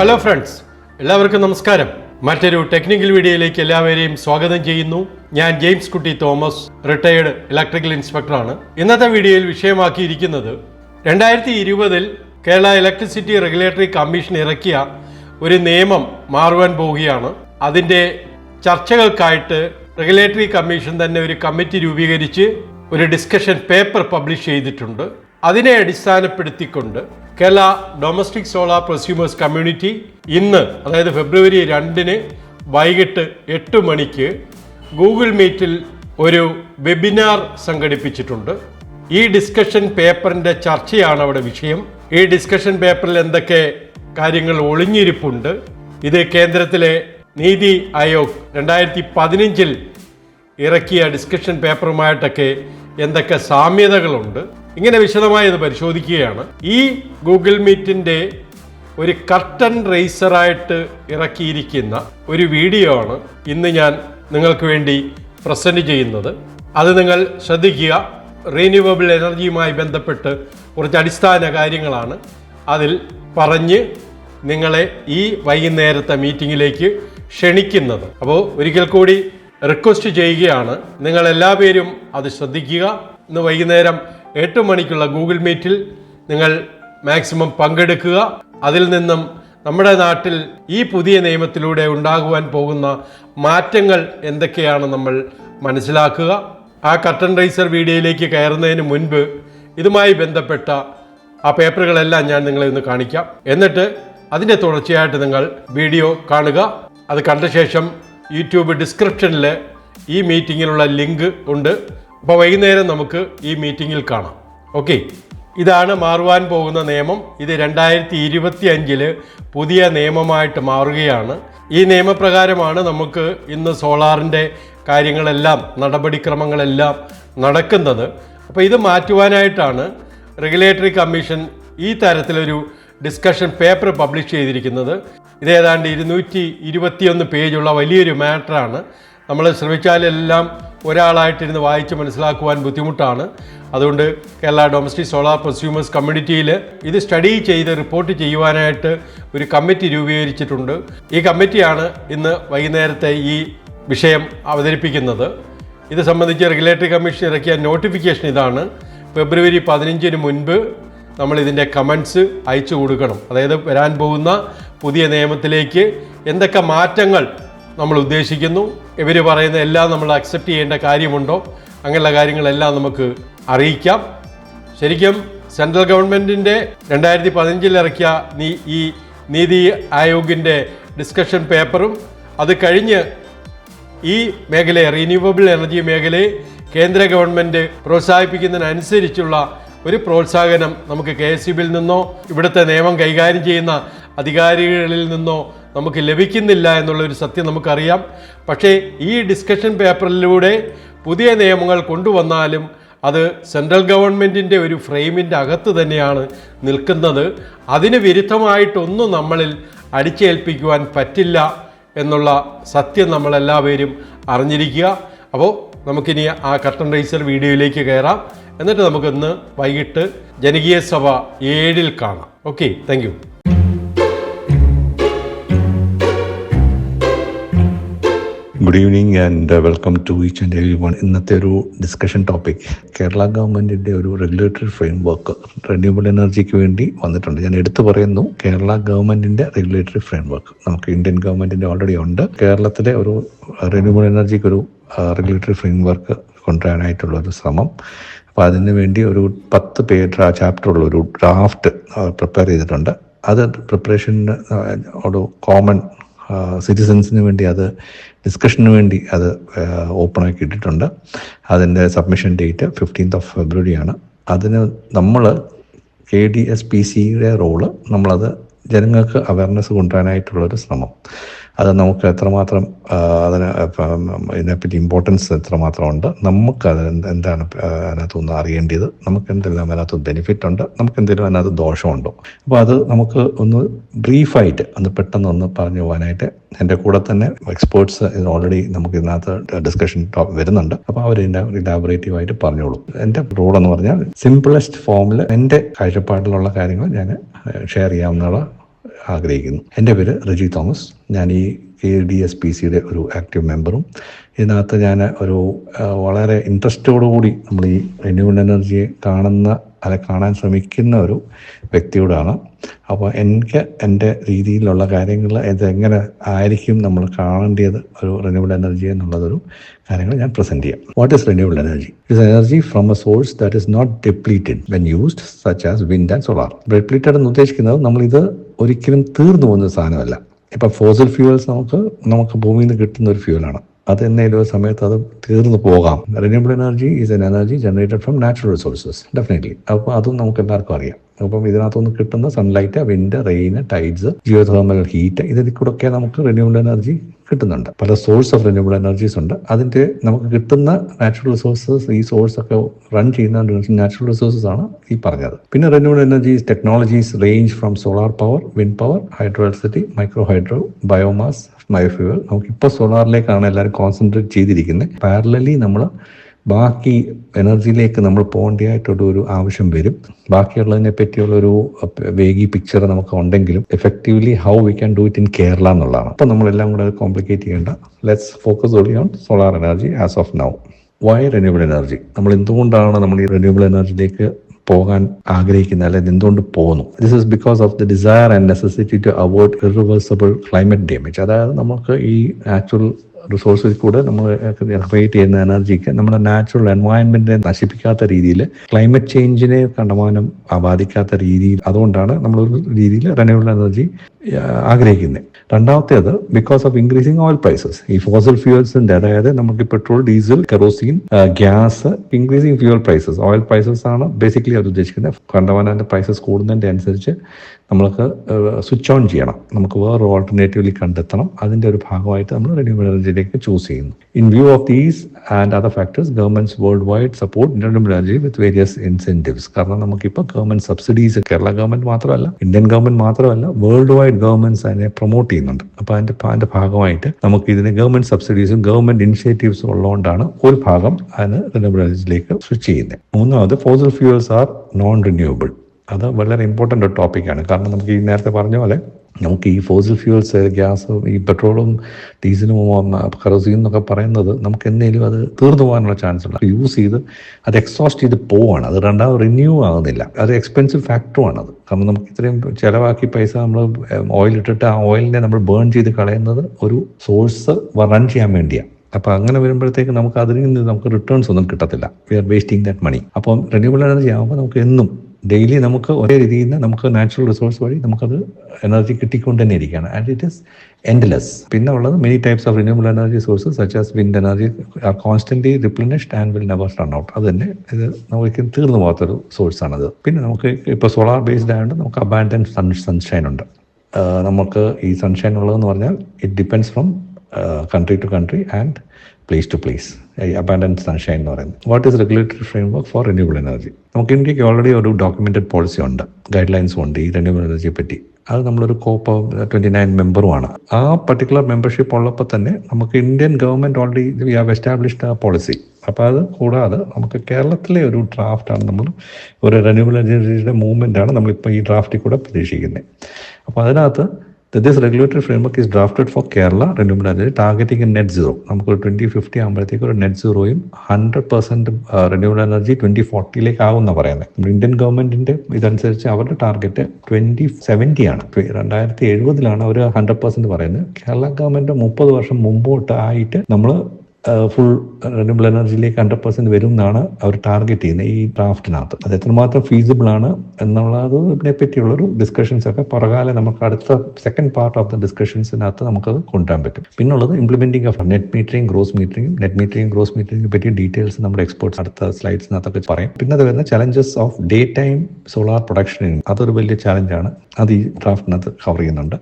Hello friends എല്ലാവർക്കും നമസ്കാരം. മറ്റൊരു ടെക്നിക്കൽ വീഡിയോയിലേക്ക് എല്ലാവരെയും സ്വാഗതം ചെയ്യുന്നു. ഞാൻ ജെയിംസ് കുട്ടി തോമസ് റിട്ടയേർഡ് ഇലക്ട്രിക്കൽ ഇൻസ്പെക്ടറാണ് ഇന്നത്തെ വീഡിയോയിൽ വിഷയമാക്കിയിരിക്കുന്നത് രണ്ടായിരത്തി ഇരുപതിൽ കേരള ഇലക്ട്രിസിറ്റി റെഗുലേറ്ററി കമ്മീഷൻ ഇറക്കിയ ഒരു നിയമം മാറുവാൻ പോവുകയാണ്. അതിന്റെ ചർച്ചകൾക്കായിട്ട് റെഗുലേറ്ററി കമ്മീഷൻ തന്നെ ഒരു കമ്മിറ്റി രൂപീകരിച്ച് ഒരു ഡിസ്കഷൻ പേപ്പർ പബ്ലിഷ് ചെയ്തിട്ടുണ്ട്. അതിനെ അടിസ്ഥാനപ്പെടുത്തിക്കൊണ്ട് Kerala domestic solar prosumers community ഇന്ന് അതായത് ഫെബ്രുവരി രണ്ടിന് വൈകിട്ട് എട്ട് മണിക്ക് ഗൂഗിൾ മീറ്റിൽ ഒരു വെബിനാർ സംഘടിപ്പിച്ചിട്ടുണ്ട്. ഈ ഡിസ്കഷൻ പേപ്പറിന്റെ ചർച്ചയാണ് അവിടെ വിഷയം. ഈ ഡിസ്കഷൻ പേപ്പറിൽ എന്തൊക്കെ കാര്യങ്ങൾ ഒളിഞ്ഞിരിപ്പുണ്ട്? ഇത് കേന്ദ്രത്തിലെ നീതി ആയോഗ് രണ്ടായിരത്തി പതിനഞ്ചിൽ ഇറക്കിയ ഡിസ്കഷൻ പേപ്പറുമായിട്ടൊക്കെ എന്തൊക്കെ സാമ്യതകളുണ്ട്? ഇങ്ങനെ വിശദമായി ഇത് പരിശോധിക്കുകയാണ്. ഈ ഗൂഗിൾ മീറ്റിന്റെ ഒരു കർട്ടൻ റേസറായിട്ട് ഇറക്കിയിരിക്കുന്ന ഒരു വീഡിയോ ആണ് ഇന്ന് ഞാൻ നിങ്ങൾക്ക് വേണ്ടി പ്രസന്റ് ചെയ്യുന്നത്. അത് നിങ്ങൾ ശ്രദ്ധിക്കുക. റീന്യൂവബിൾ എനർജിയുമായി ബന്ധപ്പെട്ട് കുറച്ച് അടിസ്ഥാന കാര്യങ്ങളാണ്. അതിൽ പറഞ്ഞ് നിങ്ങളെ ഈ വൈകുന്നേരത്തെ മീറ്റിങ്ങിലേക്ക് ക്ഷണിക്കുന്നത്. അപ്പോൾ ഒരിക്കൽ കൂടി റിക്വസ്റ്റ് ചെയ്യുകയാണ്. നിങ്ങൾ എല്ലാവരും അത് ശ്രദ്ധിക്കുക. ഇന്ന് വൈകുന്നേരം എട്ട് മണിക്കുള്ള ഗൂഗിൾ മീറ്റിൽ നിങ്ങൾ മാക്സിമം പങ്കെടുക്കുക. അതിൽ നിന്നും നമ്മുടെ നാട്ടിൽ ഈ പുതിയ നിയമത്തിലൂടെ ഉണ്ടാകുവാൻ പോകുന്ന മാറ്റങ്ങൾ എന്തൊക്കെയാണ് നമ്മൾ മനസ്സിലാക്കുക. ആ കർട്ടൻ റൈസർ വീഡിയോയിലേക്ക് കയറുന്നതിന് മുൻപ് ഇതുമായി ബന്ധപ്പെട്ട ആ പേപ്പറുകളെല്ലാം ഞാൻ നിങ്ങളെ ഒന്ന് കാണിക്കാം. എന്നിട്ട് അതിന്റെ തുടർച്ചയായിട്ട് നിങ്ങൾ വീഡിയോ കാണുക. അത് കണ്ട ശേഷം യൂട്യൂബ് ഡിസ്ക്രിപ്ഷനിൽ ഈ മീറ്റിങ്ങിനുള്ള ലിങ്ക് ഉണ്ട്. അപ്പോൾ വൈകുന്നേരം നമുക്ക് ഈ മീറ്റിങ്ങിൽ കാണാം. ഓക്കെ. ഇതാണ് മാറുവാൻ പോകുന്ന നിയമം. ഇത് രണ്ടായിരത്തി ഇരുപത്തി അഞ്ചിൽ പുതിയ നിയമമായിട്ട് മാറുകയാണ്. ഈ നിയമപ്രകാരമാണ് നമുക്ക് ഇന്ന് സോളാറിന്റെ കാര്യങ്ങളെല്ലാം നടപടിക്രമങ്ങളെല്ലാം നടക്കുന്നത്. അപ്പോൾ ഇത് മാറ്റുവാനായിട്ടാണ് റെഗുലേറ്ററി കമ്മീഷൻ ഈ തരത്തിലൊരു ഡിസ്കഷൻ പേപ്പർ പബ്ലിഷ് ചെയ്തിരിക്കുന്നത്. ഇത് ഏതാണ്ട് ഇരുന്നൂറ്റി ഇരുപത്തിയൊന്ന് പേജുള്ള വലിയൊരു മാറ്ററാണ്. നമ്മൾ ശ്രമിച്ചാലെല്ലാം ഒരാളായിട്ടിരുന്ന് വായിച്ച് മനസ്സിലാക്കുവാൻ ബുദ്ധിമുട്ടാണ്. അതുകൊണ്ട് കേരള ഡൊമസ്റ്റിക് സോളാർ കൺസ്യൂമേഴ്സ് കമ്മ്യൂണിറ്റിയിൽ ഇത് സ്റ്റഡി ചെയ്ത് റിപ്പോർട്ട് ചെയ്യുവാനായിട്ട് ഒരു കമ്മിറ്റി രൂപീകരിച്ചിട്ടുണ്ട്. ഈ കമ്മിറ്റിയാണ് ഇന്ന് വൈകുന്നേരത്തെ ഈ വിഷയം അവതരിപ്പിക്കുന്നത്. ഇത് സംബന്ധിച്ച് റെഗുലേറ്ററി കമ്മീഷൻ ഇറക്കിയ നോട്ടിഫിക്കേഷൻ ഇതാണ്. ഫെബ്രുവരി പതിനഞ്ചിന് മുൻപ് നമ്മൾ ഇതിന്റെ കമൻസ് അയച്ചു കൊടുക്കണം. അതായത് വരാൻ പോകുന്ന പുതിയ നിയമത്തിലേക്ക് എന്തൊക്കെ മാറ്റങ്ങൾ നമ്മൾ ഉദ്ദേശിക്കുന്നു ഇവർ പറയുന്ന എല്ലാം നമ്മൾ അക്സെപ്റ്റ് ചെയ്യേണ്ട കാര്യമുണ്ടോ? അങ്ങനെയുള്ള കാര്യങ്ങളെല്ലാം നമുക്ക് അറിയിക്കാം. ശരിക്കും സെൻട്രൽ ഗവൺമെന്റിന്റെ രണ്ടായിരത്തി പതിനഞ്ചിൽ ഇറക്കിയ നീ ഈ നീതി ആയോഗിന്റെ ഡിസ്കഷൻ പേപ്പറും അത് കഴിഞ്ഞ് ഈ മേഖലയെ റിന്യൂവബിൾ എനർജി മേഖലയെ കേന്ദ്ര ഗവൺമെന്റ് പ്രോത്സാഹിപ്പിക്കുന്നതിനനുസരിച്ചുള്ള ഒരു പ്രോത്സാഹനം നമുക്ക് കെ എസ് നിന്നോ ഇവിടുത്തെ നിയമം കൈകാര്യം ചെയ്യുന്ന അധികാരികളിൽ നിന്നോ നമുക്ക് ലഭിക്കുന്നില്ല എന്നുള്ള ഒരു സത്യം നമുക്കറിയാം. പക്ഷേ ഈ ഡിസ്കഷൻ പേപ്പറിലൂടെ പുതിയ നിയമങ്ങൾ കൊണ്ടുവന്നാലും അത് സെൻട്രൽ ഗവൺമെന്റിന്റെ ഒരു ഫ്രെയിമിന്റെ അകത്ത് തന്നെയാണ് നിൽക്കുന്നത്. അതിന് വിരുദ്ധമായിട്ടൊന്നും നമ്മളിൽ അടിച്ചേൽപ്പിക്കുവാൻ പറ്റില്ല എന്നുള്ള സത്യം നമ്മളെല്ലാവരും അറിഞ്ഞിരിക്കുക. അപ്പോൾ നമുക്കിനി ആ കർട്ടൻ റൈസർ വീഡിയോയിലേക്ക് കയറാം. എന്നിട്ട് നമുക്കിന്ന് വൈകിട്ട് ജനകീയ സഭ ഏഴിൽ കാണാം. Okay thank good evening and welcome to each and everyone ഇന്നത്തെ ഒരു ഡിസ്കഷൻ ടോപ്പിക് കേരള ഗവൺമെന്റിന്റെ ഒരു റെഗുലേറ്ററി ഫ്രെയിംവർക്ക് വർക്ക് റിന്യൂവബിൾ എനർജിക്ക് വേണ്ടി വന്നിട്ടുണ്ട്. ഞാൻ എടുത്തു പറയുന്നു കേരള ഗവൺമെന്റിന്റെ റെഗുലേറ്ററി ഫ്രെയിംവർക്ക് നമുക്ക് ഇന്ത്യൻ ഗവൺമെന്റിന്റെ ഓൾറെഡി ഉണ്ട്. കേരളത്തിലെ ഒരു റിന്യൂവബിൾ എനർജിക്ക് ഒരു റെഗുലേറ്ററി ഫ്രെയിംവർക്ക് കൊണ്ടുവരാനായിട്ടുള്ള ഒരു ശ്രമം. അപ്പോൾ അതിന് വേണ്ടി ഒരു പത്ത് പേജ് ചാപ്റ്ററുള്ള ഒരു ഡ്രാഫ്റ്റ് പ്രിപ്പയർ ചെയ്തിട്ടുണ്ട്. അത് പ്രിപ്പറേഷന് ഒരു കോമൺ സിറ്റിസൻസിന് വേണ്ടി അത് ഡിസ്കഷന് വേണ്ടി അത് ഓപ്പണാക്കി ഇട്ടിട്ടുണ്ട്. അതിന്റെ സബ്മിഷൻ ഡേറ്റ് ഫിഫ്റ്റീൻത്ത് ഓഫ് ഫെബ്രുവരിയാണ് അതിന് നമ്മൾ കെ ഡി എസ് പി സിയുടെ റോൾ നമ്മളത് ജനങ്ങൾക്ക് അവയർനെസ് കൊണ്ടുവരാനായിട്ടുള്ളൊരു ശ്രമം. അത് നമുക്ക് എത്രമാത്രം അതിന് ഇതിനെപ്പറ്റി ഇമ്പോർട്ടൻസ് എത്രമാത്രം ഉണ്ട് നമുക്ക് അത് എന്താണ് എന്താണ് അതിനകത്തുനിന്ന് അറിയേണ്ടത് നമുക്ക് എന്തെല്ലാം അതിനകത്ത് ബെനിഫിറ്റ് ഉണ്ട് നമുക്ക് എന്തെങ്കിലും അതിനകത്ത് ദോഷമുണ്ടോ? അപ്പോൾ അത് നമുക്ക് ഒന്ന് ബ്രീഫായിട്ട് ഒന്ന് പെട്ടെന്ന് ഒന്ന് പറഞ്ഞു പോകാനായിട്ട് എന്റെ കൂടെ തന്നെ എക്സ്പേർട്സ് ഓൾറെഡി നമുക്ക് ഇതിനകത്ത് ഡിസ്കഷൻ ടോപ്പ് വരുന്നുണ്ട്. അപ്പോൾ അവർ ഇതിന്റെ ഇലാബറേറ്റീവ് ആയിട്ട് പറഞ്ഞോളൂ. എന്റെ റോൾ എന്ന് പറഞ്ഞാൽ സിംപിളസ്റ്റ് ഫോമിൽ എന്റെ കാഴ്ചപ്പാടിലുള്ള കാര്യങ്ങൾ ഞാൻ ഷെയർ ചെയ്യാവുന്ന ആഗ്രഹിക്കുന്നു. എന്റെ പേര് റജി തോമസ്. ഞാൻ ഈ എ ഡി എസ് പി സിയുടെ ഒരു ആക്റ്റീവ് മെമ്പറും. ഇതിനകത്ത് ഞാൻ ഒരു വളരെ ഇൻട്രസ്റ്റോടുകൂടി നമ്മൾ ഈ റിന്യൂവബിൾ എനർജിയെ കാണുന്ന അല്ലെ കാണാൻ ശ്രമിക്കുന്ന ഒരു വ്യക്തിയോടാണ്. അപ്പോൾ എനിക്ക് എന്റെ രീതിയിലുള്ള കാര്യങ്ങൾ ഇതെങ്ങനെ ആയിരിക്കും നമ്മൾ കാണേണ്ടത് ഒരു റിന്യൂവബിൾ എനർജി എന്നുള്ളതൊരു കാര്യങ്ങൾ ഞാൻ പ്രസന്റ് ചെയ്യാം. What is renewable energy is energy from a source that is not depleted when used such as wind and solar depleted എന്ന് ഉദ്ദേശിക്കുന്നത് നമ്മളിത് ഒരിക്കലും തീർന്നു പോകുന്ന സാധനമല്ല. ഇപ്പം ഫോസിൽ ഫ്യൂവൽസ് നമുക്ക് നമുക്ക് ഭൂമിയിൽ നിന്ന് കിട്ടുന്ന ഒരു ഫ്യൂവലാണ് അത് ഒരു സമയത്ത് അത് തീർന്നു പോകാം. Renewable energy is an energy generated from natural resources definitely അപ്പോൾ അതും നമുക്ക് എല്ലാവർക്കും അറിയാം. അപ്പം ഇതിനകത്തുനിന്ന് കിട്ടുന്ന sunlight wind rain tides geothermal heat ഇതിൽ നമുക്ക് റിന്യൂവബിൾ എനർജി കിട്ടുന്നുണ്ട്. പല സോഴ്സ് ഓഫ് റിന്യൂവബിൾ എനർജീസ് ഉണ്ട്. അതിന്റെ നമുക്ക് കിട്ടുന്ന നാച്ചുറൽ റിസോഴ്സസ് ഈ സോഴ്സ് ഒക്കെ റൺ ചെയ്യുന്ന നാച്ചുറൽ റിസോഴ്സസ് ആണ് ഈ പറഞ്ഞത്. പിന്നെ renewable energies technologies range from solar power wind power hydroelectricity micro hydro biomass biofuel നമുക്കിപ്പോൾ സോളാറിലേക്കാണ് എല്ലാവരും കോൺസെൻട്രേറ്റ് ചെയ്തിരിക്കുന്നത് പാരലലി നമ്മൾ ബാക്കി എനർജിയിലേക്ക് നമ്മൾ പോകേണ്ടതായിട്ടുള്ള ഒരു ആവശ്യം വരും. ബാക്കിയുള്ളതിനെ പറ്റിയുള്ള ഒരു വേഗി പിക്ചർ നമുക്ക് ഉണ്ടെങ്കിലും effectively how we can do it in Kerala എന്നുള്ളതാണ്. അപ്പോൾ നമ്മളെല്ലാം കൂടെ കോംപ്ലിക്കേറ്റ് ചെയ്യേണ്ട. Let's focus only on solar energy as of now why renewable energy നമ്മൾ എന്തുകൊണ്ടാണ് നമ്മൾ ഈ റിന്യൂവബിൾ എനർജിയിലേക്ക് പോകാൻ ആഗ്രഹിക്കുന്ന അല്ലെങ്കിൽ എന്തുകൊണ്ട് പോകുന്നു this is because of the desire and necessity to avoid irreversible climate damage അതായത് നമുക്ക് ഈ നാച്ചുറൽ റിസോഴ്സിൽ കൂടെ നമ്മൾ ക്രിയേറ്റ് ചെയ്യുന്ന എനർജിക്ക് നമ്മുടെ നാച്ചുറൽ എൻവയൺമെന്റിനെ നശിപ്പിക്കാത്ത രീതിയിൽ ക്ലൈമറ്റ് ചേഞ്ചിനെ കണ്ടമാനം ബാധിക്കാത്ത രീതിയിൽ അതുകൊണ്ടാണ് നമ്മളൊരു രീതിയിൽ റിന്യൂവബിൾ എനർജി ആഗ്രഹിക്കുന്നത് രണ്ടാമത്തേത് because of increasing oil prices ഈ ഫോസൽ ഫ്യൂവൽസിന്റെ അതായത് നമുക്ക് petrol diesel kerosene gas increasing fuel prices oil prices ആണ് ബേസിക്കലി അത് ഉദ്ദേശിക്കുന്നത് കണ്ടമാനത്തിന്റെ പ്രൈസസ് കൂടുന്നതിന്റെ അനുസരിച്ച് നമ്മൾക്ക് സ്വിച്ച് ഓൺ ചെയ്യണം. നമുക്ക് വേറെ ഓൾട്ടർനേറ്റീവ്ലി കണ്ടെത്തണം. അതിന്റെ ഒരു ഭാഗമായിട്ട് നമ്മൾ റിന്യൂവബിൾ എനർജിയിലേക്ക് ചൂസ് ചെയ്യുന്നു in view of these and other factors governments worldwide support energy with various incentives കാരണം നമുക്കിപ്പോൾ ഗവൺമെന്റ് സബ്സിഡീസ് കേരള ഗവൺമെന്റ് മാത്രമല്ല ഇന്ത്യൻ ഗവൺമെന്റ് മാത്രമല്ല വേൾഡ് വൈഡ് ഗവൺമെന്റ്സ് അതിനെ പ്രൊമോട്ട് ചെയ്യുന്നുണ്ട്. അപ്പോൾ അതിന്റെ അതിന്റെ ഭാഗമായിട്ട് നമുക്ക് ഇതിന് ഗവൺമെന്റ് സബ്സിഡീസും ഗവൺമെന്റ് ഇനിഷ്യേറ്റീവ്സും ഉള്ളതുകൊണ്ടാണ് ഒരു ഭാഗം അതിന് റിന്യൂവബിൾ എനർജിയിലേക്ക് സ്വിച്ച് ചെയ്യുന്നത്. മൂന്നാമത് fossil fuels are non renewable അത് വളരെ ഇമ്പോർട്ടന്റ് ഒരു ടോപ്പിക്കാണ് കാരണം നമുക്ക് ഈ നേരത്തെ പറഞ്ഞ പോലെ നമുക്ക് ഈ ഫോസിൽ ഫ്യൂൾസ് ഗ്യാസ് ഈ പെട്രോളും ഡീസലും കറോസീൻ എന്നൊക്കെ പറയുന്നത് നമുക്ക് എന്തെങ്കിലും അത് തീർന്നു പോകാനുള്ള ചാൻസ് ഉണ്ട്. യൂസ് ചെയ്ത് അത് എക്സോസ്റ്റ് ചെയ്ത് പോവാണ്. അത് രണ്ടാമത് റിന്യൂ ആകുന്നില്ല അത് എക്സ്പെൻസീവ് ഫാക്ടറുമാണത് കാരണം നമുക്ക് ഇത്രയും ചിലവാക്കി പൈസ നമ്മൾ ഓയിൽ ഇട്ടിട്ട് ആ ഓയിലിനെ നമ്മൾ ബേൺ ചെയ്ത് കളയുന്നത് ഒരു സോഴ്സ് റൺ ചെയ്യാൻ വേണ്ടിയാണ് അപ്പോൾ അങ്ങനെ വരുമ്പോഴത്തേക്ക് നമുക്ക് അതിൽ നിന്ന് നമുക്ക് റിട്ടേൺസ് ഒന്നും കിട്ടത്തില്ല. We are wasting that money അപ്പം റിന്യൂവബിൾ എനർജി ആകുമ്പോൾ നമുക്ക് എന്നും ഡെയിലി നമുക്ക് ഒരേ രീതിയിൽ നിന്ന് നമുക്ക് നാച്ചുറൽ റിസോഴ്സ് വഴി നമുക്കത് എനർജി കിട്ടിക്കൊണ്ട് തന്നെ ഇരിക്കുകയാണ്. ആൻഡ് ഇറ്റ് ഇസ് എൻഡ്ലെസ് പിന്നെ ഉള്ളത് many types of renewable energy sources such as wind energy are constantly replenished and will never run out അത് തന്നെ ഇത് നമുക്ക് തീർന്നു പോകാത്തൊരു സോഴ്സാണത് പിന്നെ നമുക്ക് ഇപ്പോൾ സോളാർ ബേസ്ഡ് ആയതുകൊണ്ട് നമുക്ക് അബാൻഡൻ സൺ സൺഷൈൻ ഉണ്ട്. നമുക്ക് ഈ സൺഷൈൻ ഉള്ളതെന്ന് പറഞ്ഞാൽ it depends from country to country and place to place abundance sunshine എന്ന് പറയുന്നത്. What is regulatory framework for renewable energy നമുക്ക് ഇന്ത്യയ്ക്ക് ഓൾറെഡി ഒരു ഡോക്യുമെന്റഡ് പോളിസി ഉണ്ട്. ഗൈഡ് ലൈൻസും ഉണ്ട് ഈ റിന്യൂവബിൾ എനർജിയെ പറ്റി. അത് നമ്മളൊരു കോപ്പ് ട്വന്റി നയൻ മെമ്പറുമാണ് ആ പർട്ടിക്കുലർ മെമ്പർഷിപ്പ് ഉള്ളപ്പോൾ തന്നെ നമുക്ക് Indian government already we have established ആ പോളിസി അപ്പോൾ അത് കൂടാതെ നമുക്ക് കേരളത്തിലെ ഒരു ഡ്രാഫ്റ്റാണ് നമ്മൾ ഒരു റിന്യൂവബിൾ എനർജിയുടെ മൂവ്മെന്റ് ആണ് നമ്മളിപ്പോൾ ഈ ഡ്രാഫ്റ്റിൽ കൂടെ പ്രതീക്ഷിക്കുന്നത് അപ്പോൾ അതിനകത്ത് this framework is drafted for Kerala renewable energy targeting a net zero. നമുക്ക് ട്വന്റി ഫിഫ്റ്റി ആകുമ്പോഴത്തേക്ക് ഒരു net സീറോയും hundred percent renewable energy twenty ഫോർട്ടിയിലേക്ക് ആകുമെന്ന് പറയുന്നത് നമ്മുടെ ഇന്ത്യൻ ഗവൺമെന്റിന്റെ ഇതനുസരിച്ച് അവരുടെ ടാർഗറ്റ് ട്വന്റി സെവന്റി ആണ്. രണ്ടായിരത്തി എഴുപതിലാണ് അവർ ഹൺഡ്രഡ് പെർസെന്റ് പറയുന്നത്. കേരള ഗവൺമെന്റ് മുപ്പത് വർഷം മുമ്പോട്ട് ആയിട്ട് നമ്മൾ ഫുൾ റിന്യൂവബിൾ എനർജിയിലേക്ക് ഹൺഡ്രഡ് പെർസെന്റ് വരും എന്നാണ് അവർ ടാർഗറ്റ് ചെയ്യുന്നത് ഈ ഡ്രാഫ്റ്റിനകത്ത് അത് എത്രമാത്രം ഫീസിബിൾ ആണ് എന്നുള്ളത് എന്നുള്ളതിനെ പറ്റിയുള്ളൊരു ഡിസ്കഷൻസ് ഒക്കെ പുറകാലെ നമുക്ക് അടുത്ത സെക്കൻഡ് പാർട്ട് ഓഫ് ദ ഡിസ്കഷൻസിനകത്ത് നമുക്കത് കൊണ്ടുവരാൻ പറ്റും. പിന്നുള്ളത് implementing of net metering gross metering net metering gross metering പറ്റി ഡീറ്റെയിൽസ് നമ്മുടെ എക്സ്പേർട്സ് അടുത്ത സ്ലൈഡ്സിനകത്തൊക്കെ പറയും. പിന്നെ അത് വരുന്ന challenges of day time solar production അതൊരു വലിയ ചലഞ്ചാണ് അത് ഈ ഡ്രാഫ്റ്റിനകത്ത് കവർ ചെയ്യുന്നുണ്ട്.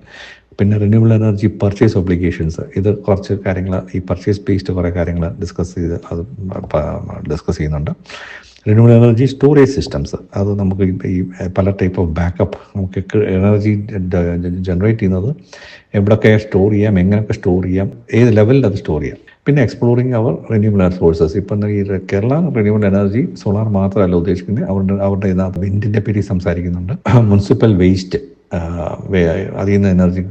പിന്നെ റിന്യൂവബിൾ എനർജി പർച്ചേസ് ഒബ്ലിഗേഷൻസ് ഇത് കുറച്ച് കാര്യങ്ങൾ ഈ പർച്ചേസ് ബേസ്ഡ് കുറേ കാര്യങ്ങൾ ഡിസ്കസ് ചെയ്ത് അത് ഡിസ്കസ് ചെയ്യുന്നുണ്ട്. റിന്യൂവബിൾ എനർജി സ്റ്റോറേജ് സിസ്റ്റംസ് അത് നമുക്ക് ഈ പല ടൈപ്പ് ഓഫ് ബാക്കപ്പ് നമുക്ക് എനർജി ജനറേറ്റ് ചെയ്യുന്നത്. എവിടെയൊക്കെ സ്റ്റോർ ചെയ്യാം എങ്ങനെയൊക്കെ സ്റ്റോർ ചെയ്യാം ഏത് ലെവലിൽ അത് സ്റ്റോർ ചെയ്യാം. പിന്നെ exploring our renewable energy sources ഇപ്പം ഈ കേരള റിന്യൂവബിൾ എനർജി സോളാർ മാത്രമല്ല ഉദ്ദേശിക്കുന്നത്. അവരുടെ അവരുടെ ഇതാ വിൻഡിന്റെ പേരിൽ സംസാരിക്കുന്നുണ്ട്. മുനിസിപ്പൽ വേസ്റ്റ് അതിൽ നിന്ന് എനർജി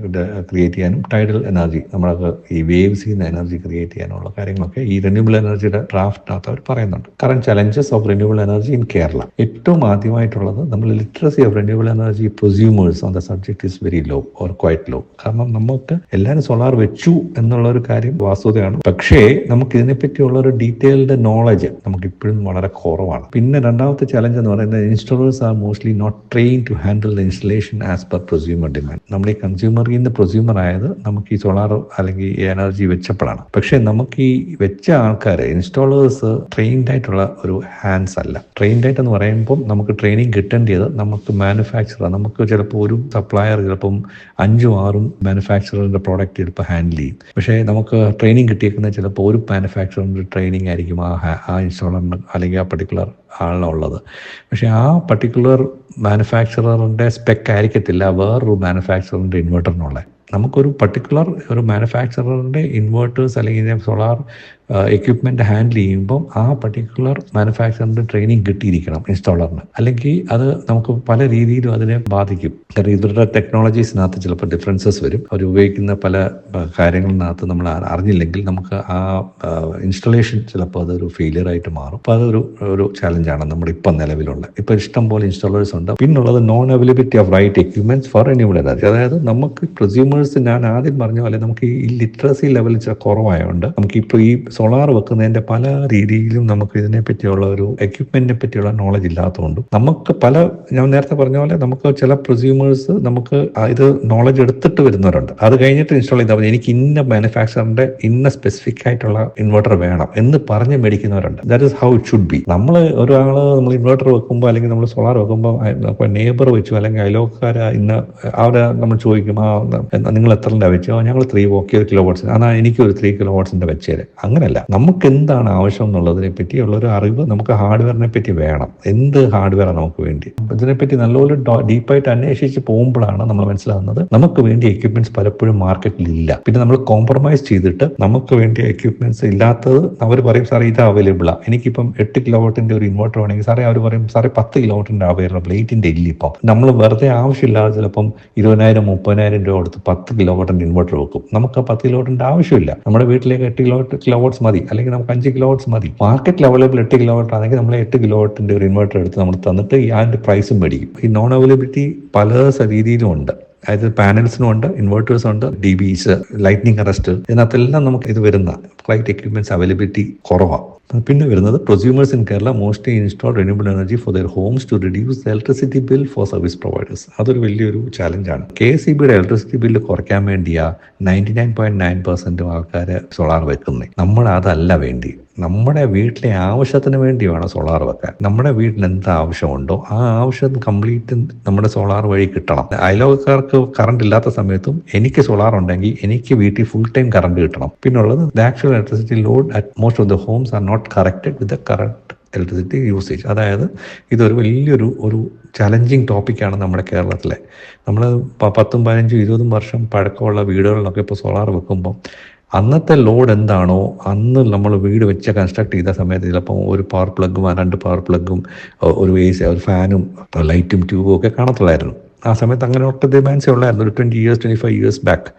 ക്രിയേറ്റ് ചെയ്യാനും ടൈഡൽ എനർജി നമ്മളൊക്കെ ഈ വേവ്സിൽ നിന്ന് എനർജി ക്രിയേറ്റ് ചെയ്യാനുള്ള കാര്യങ്ങളൊക്കെ ഈ റിന്യൂബിൾ എനർജിയുടെ ഡ്രാഫ്റ്റിനകത്ത് അവർ പറയുന്നുണ്ട്. Current challenges of renewable energy in Kerala ഏറ്റവും ആദ്യമായിട്ടുള്ളത് നമ്മൾ literacy of renewable energy prosumers on the subject is very low or quite low കാരണം നമുക്ക് എല്ലാവരും സോളാർ വെച്ചു എന്നുള്ള ഒരു കാര്യം വാസ്തുതയാണ്. പക്ഷേ നമുക്ക് ഇതിനെപ്പറ്റിയുള്ള ഒരു ഡീറ്റെയിൽഡ് നോളജ് നമുക്ക് ഇപ്പോഴും വളരെ കുറവാണ്. പിന്നെ രണ്ടാമത്തെ ചലഞ്ച് എന്ന് പറയുന്നത് installers are mostly not train to handle the installation as per prosumer demand നമ്മൾ ഈ കൺസ്യൂമറിൽ നിന്ന് പ്രൊസ്യൂമർ ആയത് നമുക്ക് ഈ സോളാർ അല്ലെങ്കിൽ എനർജി വെച്ചപ്പോഴാണ്. പക്ഷേ നമുക്ക് ഈ വെച്ച ആൾക്കാരെ ഇൻസ്റ്റാളേഴ്സ് ട്രെയിൻഡ് ആയിട്ടുള്ള ഒരു ഹാൻഡ്സ് അല്ല. ട്രെയിൻഡ് ആയിട്ട് എന്ന് പറയുമ്പോൾ നമുക്ക് ട്രെയിനിങ് കിട്ടേണ്ടത് നമുക്ക് മാനുഫാക്ചറർ നമുക്ക് ചിലപ്പോൾ ഒരു സപ്ലയർ ചിലപ്പം അഞ്ചും ആറും മാനുഫാക്ചറിന്റെ പ്രോഡക്റ്റ് ചിലപ്പോൾ ഹാൻഡിൽ ചെയ്യും. പക്ഷേ നമുക്ക് ട്രെയിനിങ് കിട്ടിയേക്കുന്ന ചിലപ്പോൾ ഒരു മാനുഫാക്ചറിന്റെ ട്രെയിനിങ് ആയിരിക്കും ആ ആ ഇൻസ്റ്റാളറിന് അല്ലെങ്കിൽ ആ പർട്ടിക്കുലർ ആളിനുള്ളത് പക്ഷേ ആ പർട്ടിക്കുലർ മാനുഫാക്ചററിന്റെ സ്പെക്ക് ആയിരിക്കത്തില്ല. വേറൊരു മാനുഫാക്ചറിന്റെ ഇൻവെർട്ടറിനുള്ള നമുക്കൊരു പർട്ടിക്കുലർ ഒരു മാനുഫാക്ചററിന്റെ ഇൻവേർട്ടേഴ്സ് അല്ലെങ്കിൽ സോളാർ എക്യുപ്മെന്റ് ഹാൻഡിൽ ചെയ്യുമ്പം ആ പർട്ടിക്കുലർ മാനുഫാക്ചറിന്റെ ട്രെയിനിങ് കിട്ടിയിരിക്കണം ഇൻസ്റ്റാളറിന് അല്ലെങ്കിൽ അത് നമുക്ക് പല രീതിയിലും അതിനെ ബാധിക്കും. കാരണം ഇവരുടെ ടെക്നോളജീസിനകത്ത് ചിലപ്പോൾ ഡിഫറൻസസ് വരും. അവർ ഉപയോഗിക്കുന്ന പല കാര്യങ്ങളിനകത്ത് നമ്മൾ അറിഞ്ഞില്ലെങ്കിൽ നമുക്ക് ആ ഇൻസ്റ്റലേഷൻ ചിലപ്പോൾ അതൊരു ഫെയിലിയർ ആയിട്ട് മാറും. അപ്പോൾ അതൊരു ഒരു ചാലഞ്ചാണ് നമ്മുടെ ഇപ്പം നിലവിലുള്ള. ഇപ്പോൾ ഇഷ്ടം പോലെ ഇൻസ്റ്റാളേഴ്സ് ഉണ്ട്. പിന്നുള്ളത് non availability of right equipments for energy അതായത് നമുക്ക് പ്രൊസ്യൂമേഴ്സ് ഞാൻ ആദ്യം പറഞ്ഞ പോലെ നമുക്ക് ഈ ലിറ്ററസി ലെവൽ ചില കുറവായതുകൊണ്ട് നമുക്ക് ഇപ്പോൾ ഈ സോളാർ വെക്കുന്നതിന്റെ പല രീതിയിലും നമുക്ക് ഇതിനെ പറ്റിയുള്ള ഒരു എക്യുപ്മെന്റിനെ പറ്റിയുള്ള നോളജ് ഇല്ലാത്തതുകൊണ്ട് നമുക്ക് പല ഞാൻ നേരത്തെ പറഞ്ഞ പോലെ നമുക്ക് ചില പ്രൊസ്യൂമേഴ്സ് നമുക്ക് ഇത് നോളജ് എടുത്തിട്ട് വരുന്നവരുണ്ട്. അത് കഴിഞ്ഞിട്ട് ഇൻസ്റ്റാൾ ചെയ്താൽ മതി. എനിക്ക് ഇന്ന മാനുഫാക്ചറിന്റെ ഇന്ന സ്പെസിഫിക് ആയിട്ടുള്ള ഇൻവെർട്ടർ വേണം എന്ന് പറഞ്ഞ് മേടിക്കുന്നവരുണ്ട്. That is how it should be നമ്മൾ ഒരാൾ നമ്മൾ ഇൻവെർട്ടർ വെക്കുമ്പോൾ അല്ലെങ്കിൽ നമ്മൾ സോളാർ വെക്കുമ്പോൾ നെയ്ബർ വെച്ചു അല്ലെങ്കിൽ അയലോക്കാര ഇന്ന അവരെ നമ്മൾ ചോദിക്കും ആ നിങ്ങൾ എത്ര വെച്ചു? ഞങ്ങൾ ത്രീ ഓക്കെ കിലോ വാട്ട്സ് എന്നാൽ എനിക്ക് ഒരു ത്രീ കിലോ വാട്ട്സിന്റെ വെച്ചേര് അങ്ങനെയല്ല. നമുക്ക് എന്താണ് ആവശ്യം എന്നുള്ളതിനെ പറ്റിയുള്ള ഒരു അറിവ് നമുക്ക് ഹാർഡ്വെയറിനെ പറ്റി വേണം. എന്ത് ഹാർഡ്വെയറാണ് നമുക്ക് വേണ്ടി? ഇതിനെപ്പറ്റി നല്ലപോലെ ഡീപ്പായിട്ട് അന്വേഷിച്ച് പോകുമ്പോഴാണ് നമ്മൾ മനസ്സിലാകുന്നത് നമുക്ക് വേണ്ടി എക്യുപ്മെന്റ്സ് പലപ്പോഴും മാർക്കറ്റിൽ ഇല്ല പിന്നെ നമ്മൾ കോംപ്രമൈസ് ചെയ്തിട്ട് നമുക്ക് വേണ്ടി എക്യുപ്മെന്റ്സ് ഇല്ലാത്തത് അവർ പറയും സാറേ ഇത് അവൈലബിൾ ആണ് എനിക്കിപ്പം എട്ട് കിലോ വോട്ടിന്റെ ഒരു ഇൻവെർട്ടർ ആണെങ്കിൽ സാറേ അവർ പറയും സാറേ പത്ത് കിലോ വോട്ടിന്റെ അവൈലബിൾ എയ്റ്റിന്റെ ഇല്ല ഇപ്പം. നമ്മൾ വെറുതെ ആവശ്യമില്ലാതെ ചിലപ്പം ഇരുപതിനായിരം മുപ്പതിനായിരം രൂപ കൊടുത്ത് പത്ത് കിലോ വോട്ടിന്റെ ഇൻവെർട്ടർ വെക്കും. നമുക്ക് ആ പത്ത് കിലോ വോട്ടിന്റെ ആവശ്യമില്ല. നമ്മുടെ വീട്ടിലേക്ക് എട്ട് കിലോ കിലോ വാട്ട്സ് മതി. അല്ലെങ്കിൽ നമുക്ക് അഞ്ച് കിലോ വാട്ട്സ് മതി മാർക്കറ്റിൽ അവൈലബിൾ എട്ട് കിലോ വാട്ട് ആണെങ്കിൽ നമ്മൾ എട്ട് കിലോ വാട്ടിന്റെ ഒരു ഇൻവെർട്ടർ എടുത്ത് നമ്മൾ തന്നിട്ട് അതിന്റെ പ്രൈസും മേടിക്കും. ഈ നോൺ അവൈലബിലിറ്റി പല രീതിയിലും ഉണ്ട്. അതായത് പാനൽസിനും ഉണ്ട് ഇൻവെർട്ടേഴ്സ് ഉണ്ട് ഡി ബിസ് ലൈറ്റ്നിങ് അറസ്റ്റ് ഇതിനകത്തെല്ലാം നമുക്ക് ഇത് വരുന്ന ഫ്ലൈറ്റ് എക്യുപ്മെന്റ്സ് അവൈലബിലിറ്റി കുറവാണ് പിന്നെ വരുന്നത് prosumers in Kerala mostly install renewable energy for their homes to reduce electricity bill for service providers അതൊരു വലിയൊരു ചാലഞ്ചാണ് കെ സി ബിയുടെ ഇലക്ട്രിസിറ്റി ബില്ല് കുറയ്ക്കാൻ വേണ്ടിയാ നയന്റി നയൻ പോയിന്റ് നയൻ പെർസെന്റും ആൾക്കാർ സോളാർ വെക്കുന്നത് നമ്മൾ അതല്ല വേണ്ടി. നമ്മുടെ വീട്ടിലെ ആവശ്യത്തിന് വേണ്ടി വേണം സോളാർ വെക്കാൻ. നമ്മുടെ വീട്ടിൽ എന്ത് ആവശ്യമുണ്ടോ ആ ആവശ്യം കംപ്ലീറ്റ് നമ്മുടെ സോളാർ വഴി കിട്ടണം. അയലോക്കാർക്ക് കറണ്ട് ഇല്ലാത്ത സമയത്തും എനിക്ക് സോളാർ ഉണ്ടെങ്കിൽ എനിക്ക് വീട്ടിൽ ഫുൾ ടൈം കറണ്ട് കിട്ടണം. പിന്നുള്ളത് the actual electricity load at most of the homes are not corrected with the current electricity usage അതായത് ഇതൊരു വലിയൊരു ഒരു ചലഞ്ചിങ് ടോപ്പിക്കാണ് നമ്മുടെ കേരളത്തിലെ. നമ്മൾ പത്തും പതിനഞ്ചും ഇരുപതും വർഷം പഴക്കമുള്ള വീടുകളിലൊക്കെ ഇപ്പോൾ സോളാർ വെക്കുമ്പോൾ അന്നത്തെ ലോഡ് എന്താണോ അന്ന് നമ്മൾ വീട് വെച്ച് കൺസ്ട്രക്ട് ചെയ്ത സമയത്ത് ചിലപ്പോൾ ഒരു പവർ പ്ലഗും രണ്ട് പവർ പ്ലഗും ഒരു എ ഒരു ഫാനും ലൈറ്റും ട്യൂബും ഒക്കെ കാണത്തുള്ളായിരുന്നു. ആ സമയത്ത് അങ്ങനെ ഒട്ട ഡിമാൻഡ്സേ ഉള്ളായിരുന്നു ഒരു twenty years twenty five years back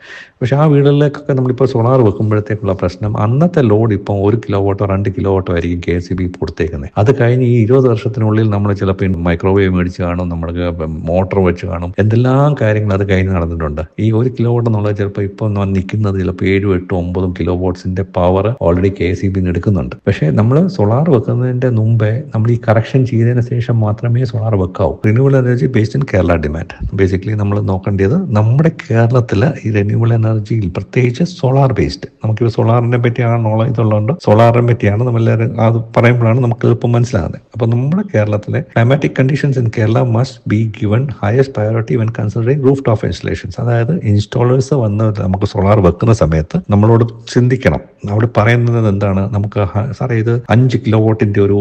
പക്ഷെ ആ വീടുകളിലേക്കൊക്കെ നമ്മളിപ്പോൾ സോളാർ വെക്കുമ്പോഴത്തേക്കുള്ള പ്രശ്നം അന്നത്തെ ലോഡ് ഇപ്പോൾ ഒരു കിലോ വോട്ടോ രണ്ട് കിലോ വോട്ടോ ആയിരിക്കും കെ എസ് ബി കൊടുത്തേക്കുന്നത് അത് കഴിഞ്ഞ് ഈ ഇരുപത് വർഷത്തിനുള്ളിൽ നമ്മൾ ചിലപ്പോൾ മൈക്രോവേവ് മേടിച്ച് കാണും നമ്മൾക്ക് മോട്ടോർ വെച്ച് കാണും. എന്തെല്ലാം കാര്യങ്ങൾ അത് കഴിഞ്ഞ് നടന്നിട്ടുണ്ട്. ഈ ഒരു കിലോ വോട്ട് എന്നുള്ളത് ചിലപ്പോൾ ഇപ്പം നിൽക്കുന്നത് ചിലപ്പോൾ ഏഴും എട്ടും ഒമ്പതും kilo വോട്ട്സിന്റെ power already K S B എടുക്കുന്നുണ്ട്. പക്ഷേ നമ്മൾ സോളാർ വെക്കുന്നതിന്റെ മുമ്പേ നമ്മൾ ഈ കറക്ഷൻ ചെയ്തതിന് ശേഷം മാത്രമേ solar വെക്കാവൂ. Renewal energy based in Kerala demand basically നമ്മൾ നോക്കേണ്ടത് നമ്മുടെ കേരളത്തിൽ ഈ റെന്യൂബിൾ എനർജിയിൽ പ്രത്യേകിച്ച് സോളാർ ബേസ്ഡ് നമുക്കിപ്പോൾ സോളാറിനെ പറ്റിയാണ് നോളജ് ഇതുള്ളതുകൊണ്ട് സോളാറിനെ പറ്റിയാണ് നമ്മളെല്ലാവരും അത് പറയുമ്പോഴാണ് നമുക്ക് എളുപ്പം മനസ്സിലാകുന്നത്. അപ്പോൾ നമ്മുടെ കേരളത്തിലെ climatic conditions in Kerala must be given highest priority when considering roof top installations അതായത് ഇൻസ്റ്റാളേഴ്സ് വന്ന് നമുക്ക് സോളാർ വെക്കുന്ന സമയത്ത് നമ്മളോട് ചിന്തിക്കണം. അവിടെ പറയുന്നത് എന്താണ്? നമുക്ക് സാറേ ഇത് അഞ്ച് കിലോ വോട്ടിന്റെ ഒരു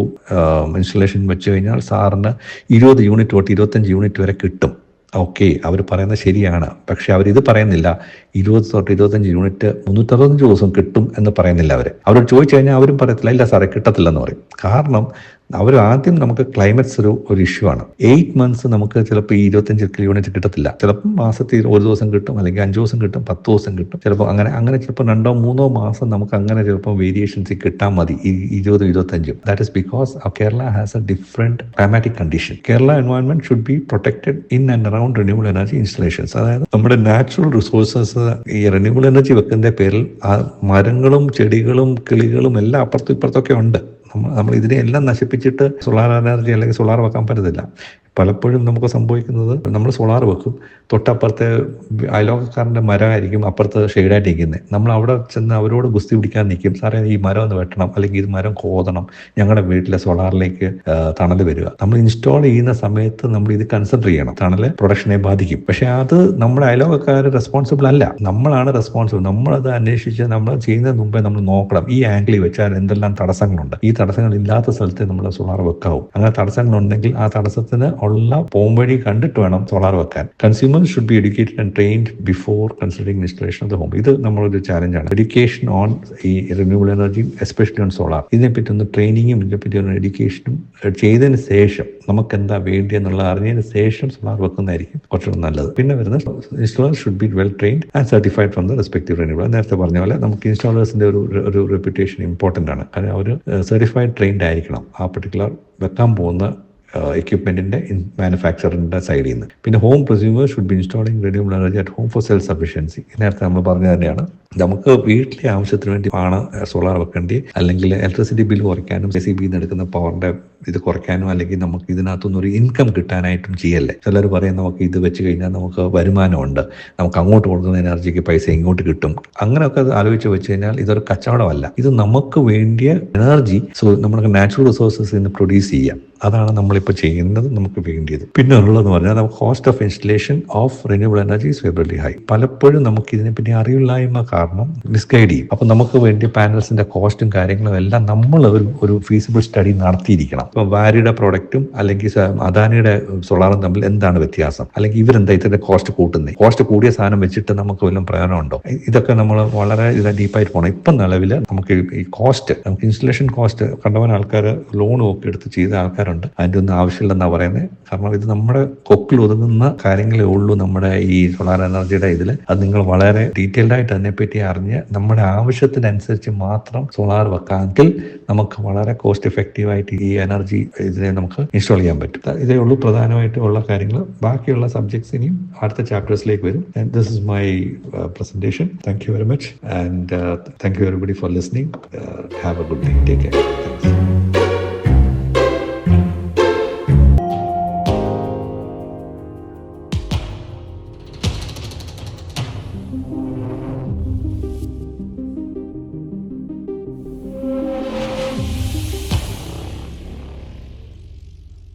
ഇൻസ്റ്റലേഷൻ വെച്ച് കഴിഞ്ഞാൽ സാറിന് ഇരുപത് യൂണിറ്റ് തൊട്ട് ഇരുപത്തഞ്ച് യൂണിറ്റ് വരെ കിട്ടും. ഓക്കെ അവർ പറയുന്നത് ശരിയാണ്. പക്ഷെ അവർ ഇത് പറയുന്നില്ല. ഇരുപത് തൊട്ട് ഇരുപത്തഞ്ച് യൂണിറ്റ് മുന്നൂറ്ററുപത്തഞ്ച് ദിവസം കിട്ടും എന്ന് പറയുന്നില്ല അവർ അവരോട് ചോദിച്ചു കഴിഞ്ഞാൽ അവരും പറയത്തില്ല ഇല്ല സാറേ കിട്ടത്തില്ലെന്ന് പറയും. കാരണം അവർ ആദ്യം നമുക്ക് ക്ലൈമറ്റ്സ് ഒരു ഒരു ഇഷ്യൂ ആണ്. എയ്റ്റ് മന്ത്സ് നമുക്ക് ചിലപ്പോൾ ഈ ഇരുപത്തഞ്ച് യൂണിറ്റ് കിട്ടത്തില്ല. ചിലപ്പോൾ മാസത്തിൽ ഒരു ദിവസം കിട്ടും അല്ലെങ്കിൽ അഞ്ച് ദിവസം കിട്ടും പത്ത് ദിവസം കിട്ടും. ചിലപ്പോൾ അങ്ങനെ അങ്ങനെ ചിലപ്പോൾ രണ്ടോ മൂന്നോ മാസം നമുക്ക് അങ്ങനെ ചിലപ്പോൾ വേരിയേഷൻസ് കിട്ടാൻ മതി ഈ ഇരുപതും ഇരുപത്തഞ്ചും. That is because Kerala has a different climatic condition Kerala environment should be protected in and around renewable energy installations അതായത് നമ്മുടെ നാച്ചുറൽ റിസോഴ്സസ് ഈ റിന്യൂവബിൾ എനർജി വെക്കുന്നതിന്റെ പേരിൽ ആ മരങ്ങളും ചെടികളും കിളികളും എല്ലാം അപ്പുറത്തും ഇപ്പുറത്തൊക്കെ ഉണ്ട്. നമ്മൾ ഇതിനെ എല്ലാം നശിപ്പിച്ചിട്ട് സോളാർ എനർജി അല്ലെങ്കിൽ സോളാർ വെക്കാൻ പറ്റത്തില്ല. പലപ്പോഴും നമുക്ക് സംഭവിക്കുന്നത് നമ്മൾ സോളാർ വെക്കും തൊട്ടപ്പുറത്തെ അയലോകക്കാരന്റെ മരമായിരിക്കും അപ്പുറത്ത് ഷെയ്ഡായിട്ട് നിൽക്കുന്നത്. നമ്മൾ അവിടെ ചെന്ന് അവരോട് ഗുസ്തി പിടിക്കാൻ നിൽക്കും. സാറേ ഈ മരം ഒന്ന് വെട്ടണം അല്ലെങ്കിൽ ഇത് മരം കോതണം ഞങ്ങളുടെ വീട്ടിലെ സോളാറിലേക്ക് തണൽ വരിക. നമ്മൾ ഇൻസ്റ്റാൾ ചെയ്യുന്ന സമയത്ത് നമ്മൾ ഇത് കൺസിഡർ ചെയ്യണം. തണൽ പ്രൊഡക്ഷനെ ബാധിക്കും. പക്ഷെ അത് നമ്മുടെ അയലോകക്കാർ റെസ്പോൺസിബിൾ അല്ല. നമ്മളാണ് റെസ്പോൺസിബിൾ നമ്മളത് അന്വേഷിച്ച് നമ്മൾ ചെയ്യുന്നതിന് മുമ്പേ നമ്മൾ നോക്കണം. ഈ ആംഗിളിൽ വെച്ചാൽ എന്തെല്ലാം തടസ്സങ്ങളുണ്ട്. ഈ തടസ്സങ്ങൾ ഇല്ലാത്ത സ്ഥലത്ത് നമ്മൾ സോളാർ വെക്കാവും. അങ്ങനെ തടസ്സങ്ങളുണ്ടെങ്കിൽ ആ തടസ്സത്തിന് ഉള്ള പോംവഴി കണ്ടിട്ട് വേണം സോളാർ വെക്കാൻ. Consumer should be educated and trained before considering installation of the home ഇത് നമ്മളൊരു ചാലഞ്ചാണ് എഡ്യൂക്കേഷൻ ഓൺ ഈ renewable energy especially on solar ഇതിനെപ്പറ്റി ഒന്ന് ട്രെയിനിങ്ങും ഇതിനെപ്പറ്റി ഒന്ന് എഡ്യൂക്കേഷനും ചെയ്തതിന് ശേഷം നമുക്ക് എന്താ വേണ്ടി എന്നുള്ളത് അറിഞ്ഞതിന് ശേഷം സോളാർ വെക്കുന്നതായിരിക്കും കുറച്ചുകൂടെ നല്ലത്. പിന്നെ വരുന്ന installer should be well trained and certified from the respective renewable നേരത്തെ പറഞ്ഞ പോലെ നമുക്ക് ഇൻസ്റ്റാളേഴ്സിന്റെ ഒരു ഒരു റെപ്യൂട്ടേഷൻ ഇമ്പോർട്ടന്റ് ആണ്. കാരണം അവർ സർട്ടിഫൈഡ് ട്രെയിൻഡ് ആയിരിക്കണം. ആ പർട്ടിക്കുലർ വെക്കാൻ പോകുന്ന എക്യുപ്മെന്റിന്റെ മാനുഫാക്ചറിന്റെ സൈഡിൽ നിന്ന് പിന്നെ home prosumer should be installing renewable energy at home for self sufficiency നേരത്തെ നമ്മൾ പറഞ്ഞ തന്നെയാണ്. നമുക്ക് വീട്ടിലെ ആവശ്യത്തിന് വേണ്ടി ആണ് സോളാർ വെക്കേണ്ടി അല്ലെങ്കിൽ ഇലക്ട്രിസിറ്റി ബിൽ കുറയ്ക്കാനും സി ബിന്ന് എടുക്കുന്ന പവറിന്റെ ഇത് കുറയ്ക്കാനോ അല്ലെങ്കിൽ നമുക്ക് ഇതിനകത്തുനിന്ന് ഒരു ഇൻകം കിട്ടാനായിട്ടും ചെയ്യല്ലേ? ചിലർ പറയും നമുക്ക് ഇത് വെച്ച് കഴിഞ്ഞാൽ നമുക്ക് വരുമാനമുണ്ട് നമുക്ക് അങ്ങോട്ട് കൊടുക്കുന്ന എനർജിക്ക് പൈസ ഇങ്ങോട്ട് കിട്ടും. അങ്ങനെയൊക്കെ ആലോചിച്ച് വെച്ച് കഴിഞ്ഞാൽ ഇതൊരു കച്ചവടമല്ല. ഇത് നമുക്ക് വേണ്ടിയ എനർജി സോ നമുക്ക് നാച്ചുറൽ റിസോഴ്സസ് നിന്ന് പ്രൊഡ്യൂസ് ചെയ്യാം. അതാണ് നമ്മളിപ്പോൾ ചെയ്യുന്നത് നമുക്ക് വേണ്ടിയത്. പിന്നെ ഉള്ളതെന്ന് പറഞ്ഞാൽ നമുക്ക് cost of installation of renewable energy is viably high പലപ്പോഴും നമുക്ക് ഇതിനെ പിന്നെ അറിവില്ലായ്മ കാരണം മിസ്ഗൈഡ് ചെയ്യും. അപ്പോൾ നമുക്ക് വേണ്ടി പാനൽസിന്റെ കോസ്റ്റും കാര്യങ്ങളും എല്ലാം നമ്മൾ ഒരു ഫീസിബിൾ സ്റ്റഡി നടത്തിയിരിക്കണം. ഇപ്പോൾ വാരിയുടെ പ്രൊഡക്റ്റും അല്ലെങ്കിൽ അദാനിയുടെ സോളാറും തമ്മിൽ എന്താണ് വ്യത്യാസം? അല്ലെങ്കിൽ ഇവരെന്താ ഇതിന്റെ കോസ്റ്റ് കൂട്ടുന്നത് കോസ്റ്റ് കൂടിയ സാധനം വെച്ചിട്ട് നമുക്ക് വല്ലതും പ്രയോജനമുണ്ടോ? ഇതൊക്കെ നമ്മൾ വളരെ ഡീപ്പായിട്ട് പോകണം ഇപ്പം നിലവിൽ നമുക്ക് ഈ- കോസ്റ്റ് നമുക്ക് ഇൻസ്റ്റലേഷൻ കോസ്റ്റ് കണ്ടവൻ ആൾക്കാർ ലോണും ഒക്കെ എടുത്ത് ചെയ്ത ആൾക്കാരുണ്ട്. അതിന്റെ ഒന്നും ആവശ്യമില്ലെന്നാണ് പറയുന്നത് കാരണം ഇത് നമ്മുടെ കൊക്കിൽ ഒതുങ്ങുന്ന കാര്യങ്ങളേ ഉള്ളൂ നമ്മുടെ ഈ സോളാർ എനർജിയുടെ ഇതിൽ അത് നിങ്ങൾ വളരെ ഡീറ്റെയിൽഡ് ആയിട്ട് അതിനെപ്പറ്റി അറിഞ്ഞ് നമ്മുടെ ആവശ്യത്തിനനുസരിച്ച് മാത്രം സോളാർ വെക്കാമെങ്കിൽ നമുക്ക് വളരെ കോസ്റ്റ് എഫക്റ്റീവ് ആയിട്ട് ഈ എനർജി ഇതിനെ നമുക്ക് ഇൻസ്റ്റാൾ ചെയ്യാൻ പറ്റും. ഇതേ ഉള്ളൂ പ്രധാനമായിട്ട് ഉള്ള കാര്യങ്ങൾ. ബാക്കിയുള്ള സബ്ജക്ട്സ് ഇനിയും അടുത്ത ചാപ്റ്റേഴ്സിലേക്ക് വരും. This is my presentation thank you very much and thank you everybody for listening have a good day take care